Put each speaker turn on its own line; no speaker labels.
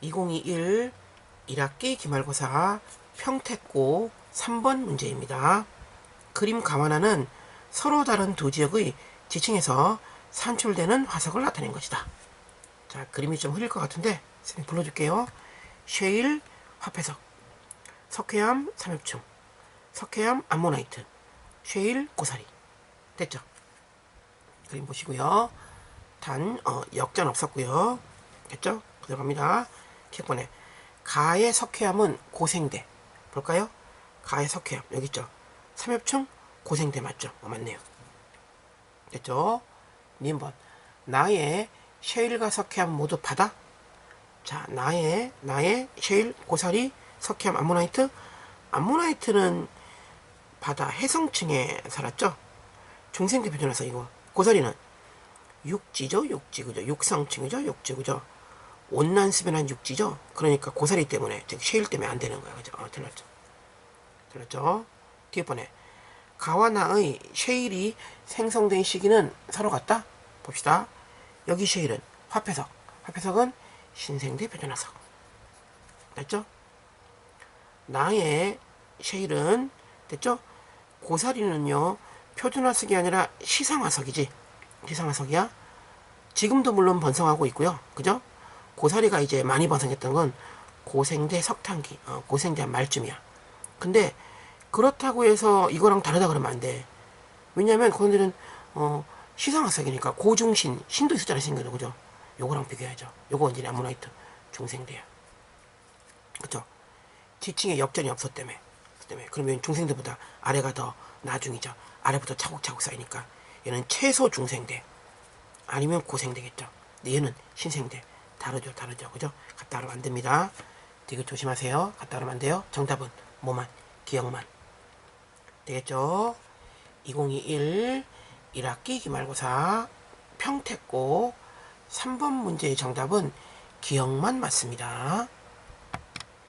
2021 1학기 기말고사 평택고 3번 문제입니다. 그림 감안하는 서로 다른 두 지역의 지층에서 산출되는 화석을 나타낸 것이다. 자, 그림이 좀 흐릴 것 같은데 선생님 불러줄게요. 쉐일 화폐석, 석회암 삼엽충, 석회암 암모나이트, 쉐일 고사리. 됐죠? 그림 보시고요. 단 어, 역전 없었고요. 됐죠? 그대로 갑니다. 기억번에 가의 석회암은 고생대. 볼까요? 가의 석회암 여기 있죠? 삼엽충 고생대 맞죠? 어, 맞네요. 됐죠? 님번 나의 셰일과 석회암 모두 바다. 자, 나의 나의 셰일 고사리 석회암 암모나이트. 암모나이트는 바다 해성층에 살았죠. 중생대 표준에서 이거 고사리는 육지죠, 육지 그죠? 육성층이죠, 육지 그죠? 온난수변한 육지죠. 그러니까 고사리 때문에 즉 셰일 때문에 안 되는 거야, 그죠? 어, 들렸죠? 들렸죠? 뒤에 번에 가와 나의 셰일이 생성된 시기는 서로 같다. 봅시다. 여기 셰일은 화폐석, 화폐석은 신생대 표준화석. 됐죠? 나의 셰일은 됐죠? 고사리는요 표준화석이 아니라 시상화석이지 시상화석이야 지금도 물론 번성하고 있고요 그죠 고사리가 이제 많이 번성했던 건 고생대 석탄기 어, 고생대 한 말쯤이야. 근데 그렇다고 해서 이거랑 다르다 그러면 안 돼. 왜냐면 그들은 어, 시상화석이니까 고중신 신도 있었잖아요 생겨도. 그죠? 요거랑 비교해야죠. 요거 이제 아모나이트 중생대야. 그죠? 지층에 역전이 없었다며 때문에 그러면 중생대보다 아래가 더 나중이죠. 아래부터 차곡차곡 쌓이니까 얘는 최소 중생대 아니면 고생대겠죠. 근데 얘는 신생대 다르죠, 다르죠, 그죠? 갖다 하면 안 됩니다. 되게 조심하세요. 갖다 하면 안 돼요. 정답은 뭐만 기억만 되겠죠? 2021 1학기 기말고사 평택고 3번 문제의 정답은 기억만 맞습니다.